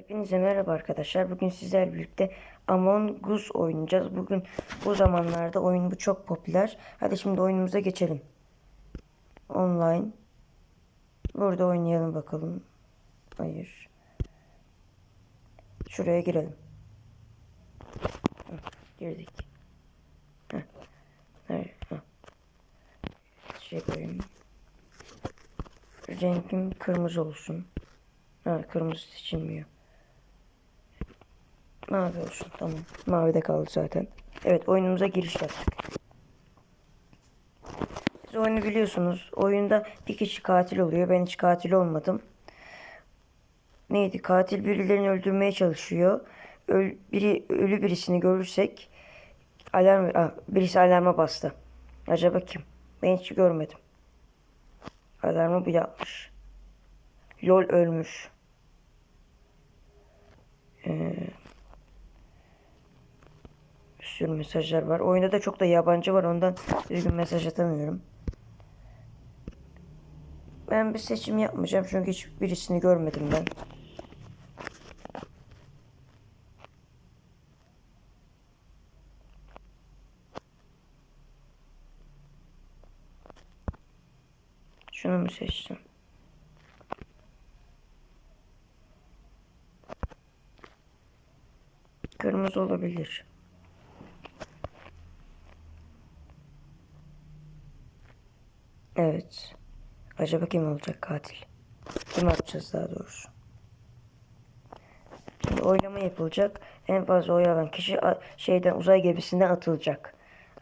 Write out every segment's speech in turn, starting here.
Hepinize merhaba arkadaşlar. Bugün sizlerle birlikte Among Us oynayacağız. Bugün bu zamanlarda oyun bu çok popüler. Hadi şimdi oyunumuza geçelim. Online. Burada oynayalım bakalım. Hayır. Şuraya girelim. Girdik. Heh. Nerede? Şey koyayım. Renkim kırmızı olsun. Ha kırmızı seçilmiyor. Mavi olsun tamam. Mavi de kaldı zaten. Evet oyunumuza giriş yaptık. Siz oyunu biliyorsunuz. Oyunda bir kişi katil oluyor. Ben hiç katil olmadım. Neydi? Katil birilerini öldürmeye çalışıyor. Öl, biri ölü birisini görürsek alarm ah, birisi alarma bastı. Acaba kim? Ben hiç görmedim. Alarmı bu yapmış. Lol ölmüş. Ee, bir sürü mesajlar var. Oyunda da çok da yabancı var. Ondan düzgün mesaj atamıyorum. Ben bir seçim yapmayacağım. Çünkü hiç birisini görmedim ben. Şunu mu seçtim? Kırmızı olabilir. Evet. Acaba kim olacak katil? Kim atacağız daha doğrusu? Şimdi oylama yapılacak. En fazla oy alan kişi şeyden uzay gemisinden atılacak.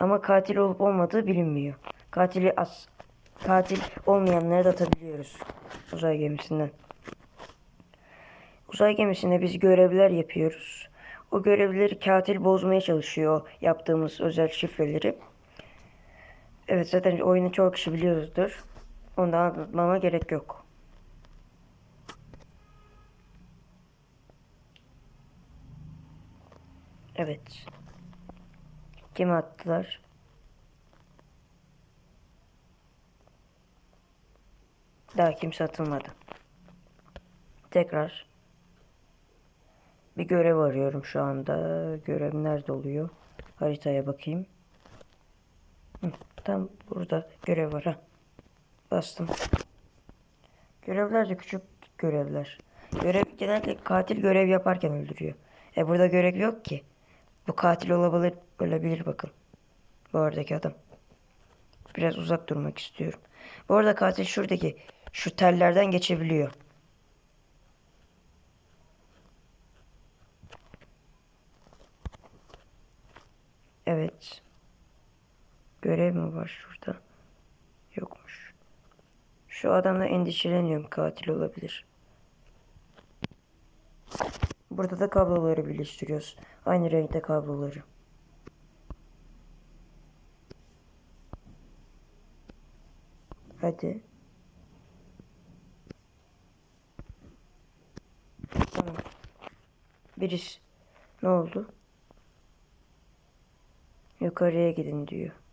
Ama katil olup olmadığı bilinmiyor. Katili as katil olmayanları da atabiliyoruz uzay gemisinden. Uzay gemisinde biz görevler yapıyoruz. O görevleri katil bozmaya çalışıyor yaptığımız özel şifreleri. Evet zaten oyunu çoğu kişi biliyordur. Ondan anlatmama gerek yok. Evet. Kimi attılar? Daha kimse atılmadı. Tekrar. Bir görev arıyorum şu anda. Görev nerede oluyor? Haritaya bakayım. Tam burada görev var ha. Bastım. Görevler de küçük görevler. Görev genellikle katil görev yaparken öldürüyor. E burada görev yok ki. Bu katil olabilir, olabilir bakın. Bu oradaki adam. Biraz uzak durmak istiyorum. Bu arada katil şuradaki şu tellerden geçebiliyor. Evet. Görev mi var şurada? Yokmuş. Şu adamla endişeleniyorum katil olabilir. Burada da kabloları birleştiriyoruz. Aynı renkte kabloları. Hadi. Tamam. Birisi. Ne oldu? Yukarıya gidin diyor.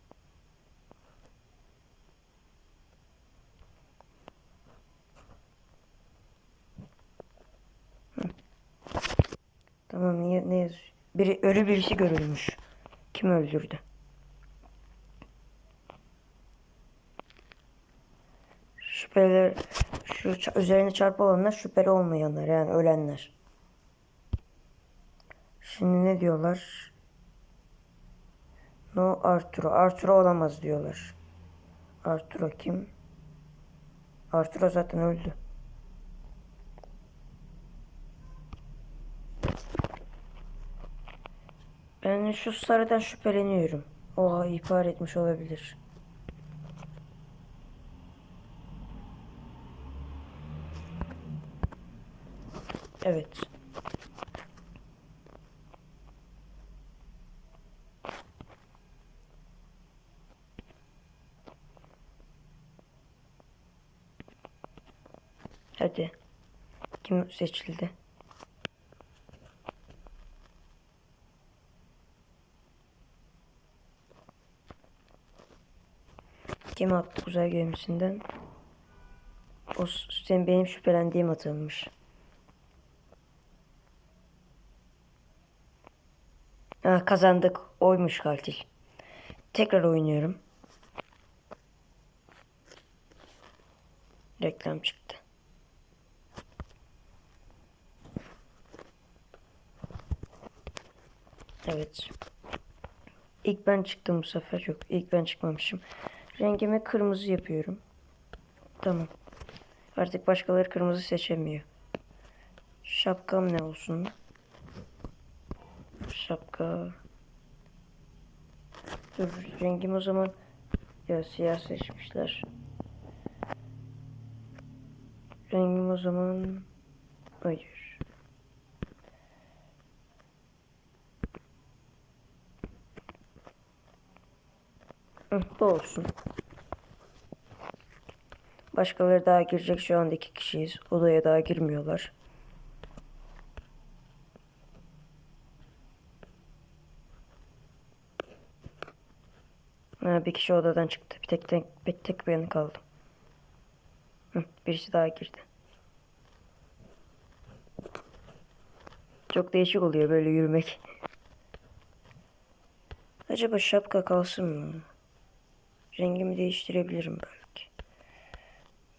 Tamam niye ne yazıyor? Biri ölü birisi görülmüş. Kim öldürdü? Şüpheler şu üzerine çarpı olanlar şüpheli olmayanlar yani ölenler. Şimdi ne diyorlar? No Arturo. Arturo olamaz diyorlar. Arturo kim? Arturo zaten öldü. Ben şu sarıdan şüpheleniyorum. Oha ihbar etmiş olabilir. Evet. Hadi. Kim seçildi? atama yaptık uzay gemisinden. O sen benim şüphelendiğim atılmış. Ha, kazandık. Oymuş katil. Tekrar oynuyorum. Reklam çıktı. Evet. İlk ben çıktım bu sefer. Yok ilk ben çıkmamışım. Rengimi kırmızı yapıyorum. Tamam. Artık başkaları kırmızı seçemiyor. Şapkam ne olsun? Şapka. Dur rengim o zaman ya siyah seçmişler. Rengim o zaman hayır. Bu olsun. Başkaları daha girecek şu anda iki kişiyiz. Odaya daha girmiyorlar. Ha, bir kişi odadan çıktı. Bir tek tek, bir tek ben kaldım. Hı, birisi daha girdi. Çok değişik oluyor böyle yürümek. Acaba şapka kalsın mı? Rengimi değiştirebilirim belki.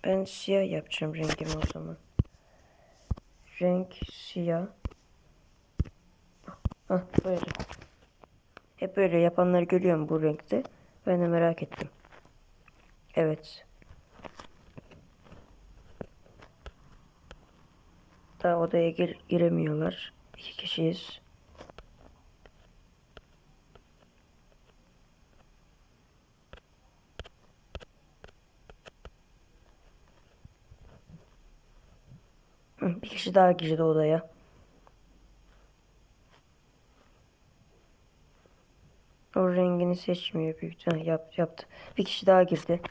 Ben siyah yapacağım rengimi o zaman. Renk siyah. Hah böyle. Hep böyle yapanları görüyorum bu renkte. Ben de merak ettim. Evet. Daha odaya gir giremiyorlar. İki kişiyiz. Hı, Bir kişi daha girdi odaya. O rengini seçmiyor büyük ihtimalle. Yap, yaptı. Bir kişi daha girdi.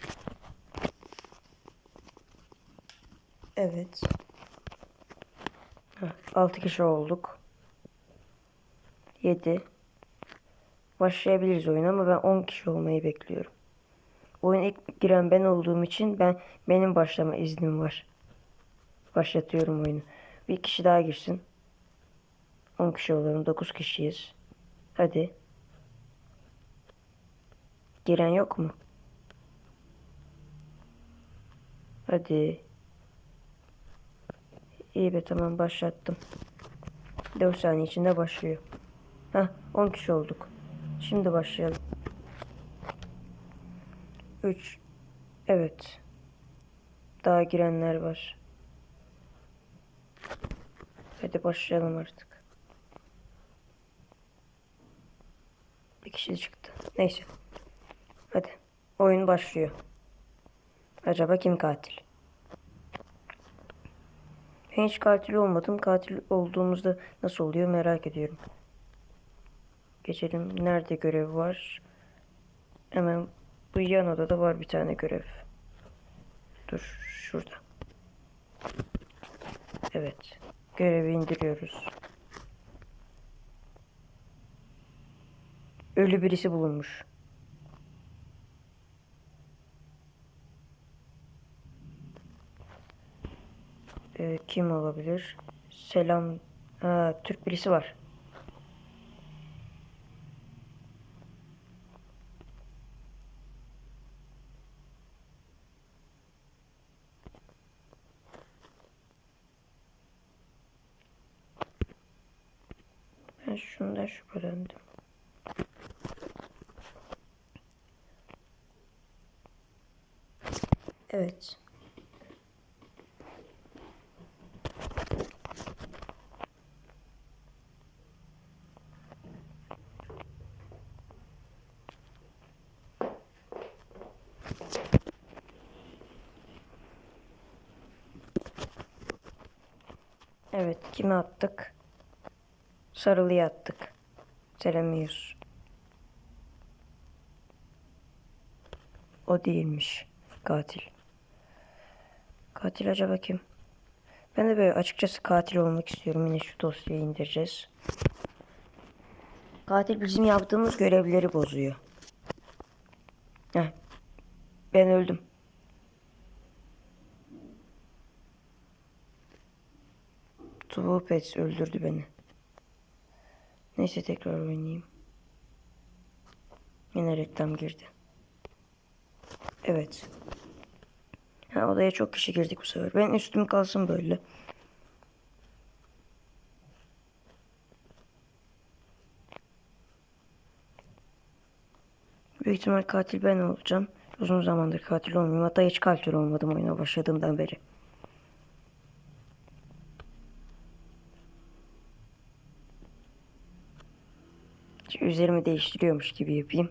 Evet. Heh, Altı kişi olduk. Yedi. Başlayabiliriz oyuna ama ben 10 kişi olmayı bekliyorum. Oyun ilk giren ben olduğum için ben benim başlama iznim var. Başlatıyorum oyunu. Bir kişi daha girsin. 10 kişi olalım. 9 kişiyiz. Hadi. Giren yok mu? Hadi. İyi be tamam başlattım. 4 saniye içinde başlıyor. Heh 10 kişi olduk. Şimdi başlayalım. 3 Evet. Daha girenler var. Hadi başlayalım artık. Bir kişi çıktı. Neyse. Hadi. Oyun başlıyor. Acaba kim katil? Ben hiç katil olmadım. Katil olduğumuzda nasıl oluyor merak ediyorum. Geçelim. Nerede görev var? Hemen bu yan odada var bir tane görev. Dur şurada. Evet. Görevi indiriyoruz. Ölü birisi bulunmuş. Ee, kim olabilir? Selam. Ha, Türk birisi var. Ben şundan şüphelendim. Evet. Evet, kime attık? Sarılıya attık. Selamius. O değilmiş katil. Katil acaba kim? Ben de böyle açıkçası katil olmak istiyorum. Yine şu dosyayı indireceğiz. Katil bizim yaptığımız görevleri bozuyor. Heh. Ben öldüm. Tuğpets öldürdü beni. Neyse tekrar oynayayım. Yine reklam girdi. Evet. Ha, odaya çok kişi girdik bu sefer. Ben üstüm kalsın böyle. Büyük ihtimal katil ben olacağım. Uzun zamandır katil olmuyorum. Hatta hiç katil olmadım oyuna başladığımdan beri. Üzerimi değiştiriyormuş gibi yapayım.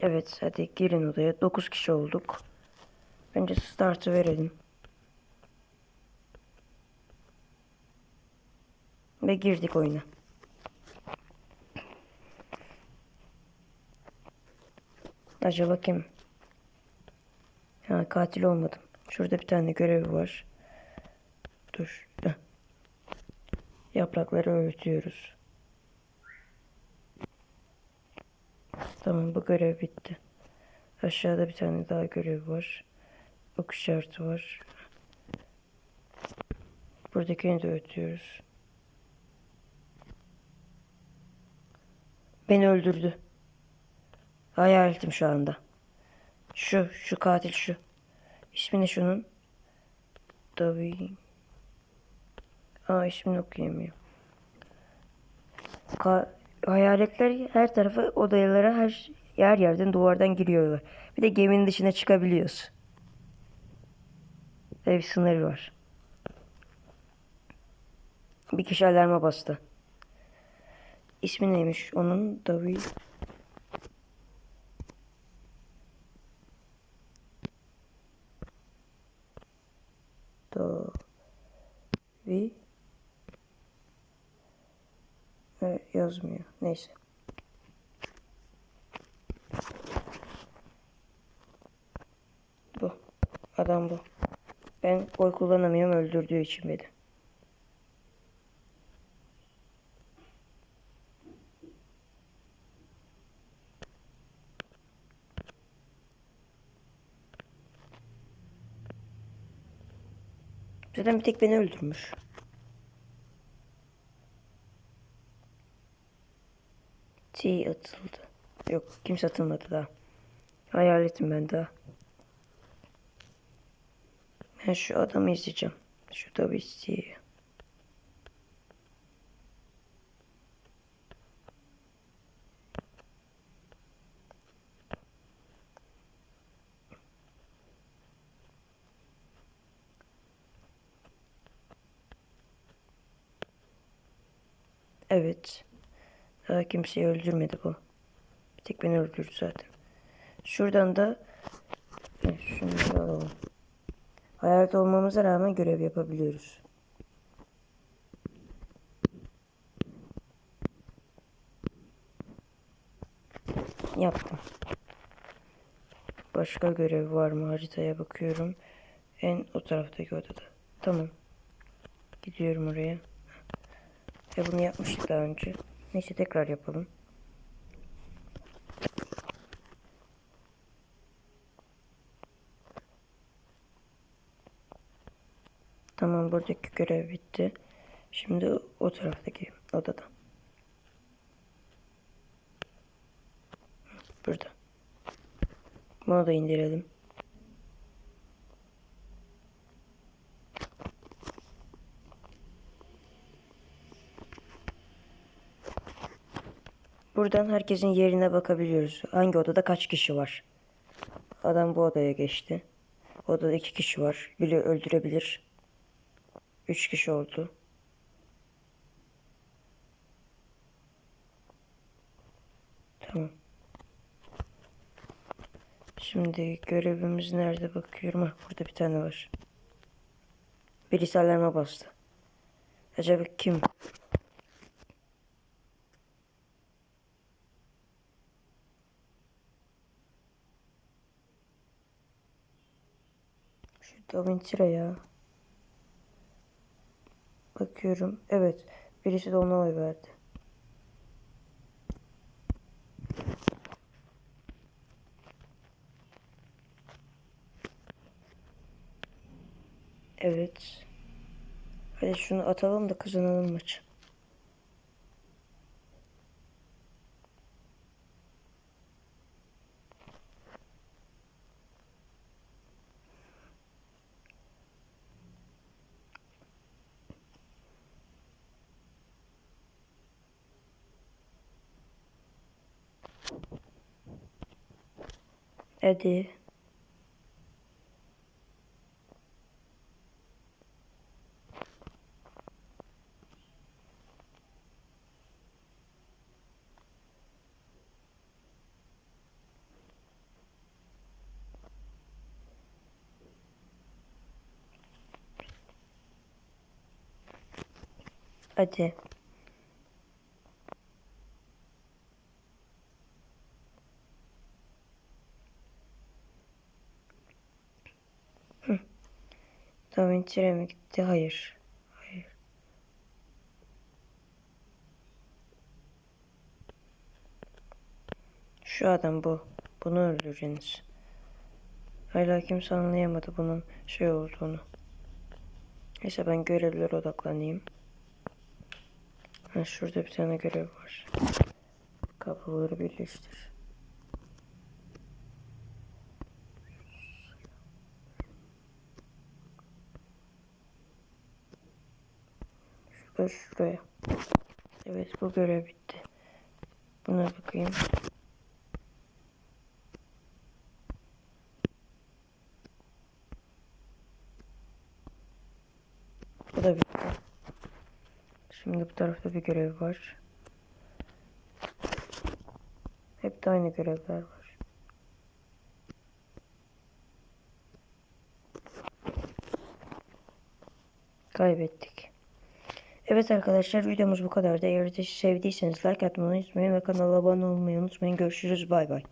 Evet hadi girin odaya. 9 kişi olduk. Önce startı verelim. Ve girdik oyuna. Acaba kim? Ha katil olmadım. Şurada bir tane görev var. Dur. Yaprakları öğütüyoruz. Tamam bu görev bitti. Aşağıda bir tane daha görev var. Ok işareti var. Buradakini de öğütüyoruz. Beni öldürdü. Hayaletim şu anda. Şu, şu katil şu. İsmi ne şunun? Davi. Aa ismini okuyamıyorum. Ka hayaletler her tarafa odayalara her yer yerden duvardan giriyorlar. Bir de geminin dışına çıkabiliyoruz. Böyle bir var. Bir kişi alarma bastı. İsmi neymiş onun? Davi. Davi. Evet, yazmıyor. Neyse. Bu. Adam bu. Ben oy kullanamıyorum öldürdüğü için beni. Zaten bir tek beni öldürmüş. T atıldı. Yok kimse atılmadı daha. Hayaletim ben daha. Ben şu adamı izleyeceğim. Şu da bir isteği. Evet. Daha kimseyi öldürmedi bu. Bir tek beni öldürdü zaten. Şuradan da şunları alalım. Hayalet olmamıza rağmen görev yapabiliyoruz. Yaptım. Başka görev var mı? Haritaya bakıyorum. En o taraftaki odada. Tamam. Gidiyorum oraya. Ve bunu yapmıştık daha önce. Neyse tekrar yapalım. Tamam buradaki görev bitti. Şimdi o taraftaki odada. Burada. Bunu da indirelim. Buradan herkesin yerine bakabiliyoruz. Hangi odada kaç kişi var? Adam bu odaya geçti. Odada iki kişi var. Biri öldürebilir. Üç kişi oldu. Tamam. Şimdi görevimiz nerede bakıyorum. Ha, burada bir tane var. Birisi alarma bastı. Acaba kim? Ya. Bakıyorum. Evet. Birisi de ona oy verdi. Evet. Hadi şunu atalım da kazanalım maçı. Hadi. Hadi. Hı. Vinci'ye mi gitti? Hayır. Hayır. Şu adam bu. Bunu öldüreceksiniz. Hala kimse anlayamadı bunun şey olduğunu. Neyse ben görevlere odaklanayım. Ha, şurada bir tane görev var. Kabloları birleştir. Şurada şuraya. Evet bu görev bitti. Buna bakayım. Bu da bitti. Şimdi bu tarafta bir görev var. Hep de aynı görevler var. Kaybettik. Evet arkadaşlar videomuz bu kadardı. Eğer de sevdiyseniz like atmayı unutmayın ve kanala abone olmayı unutmayın. Görüşürüz bay bay.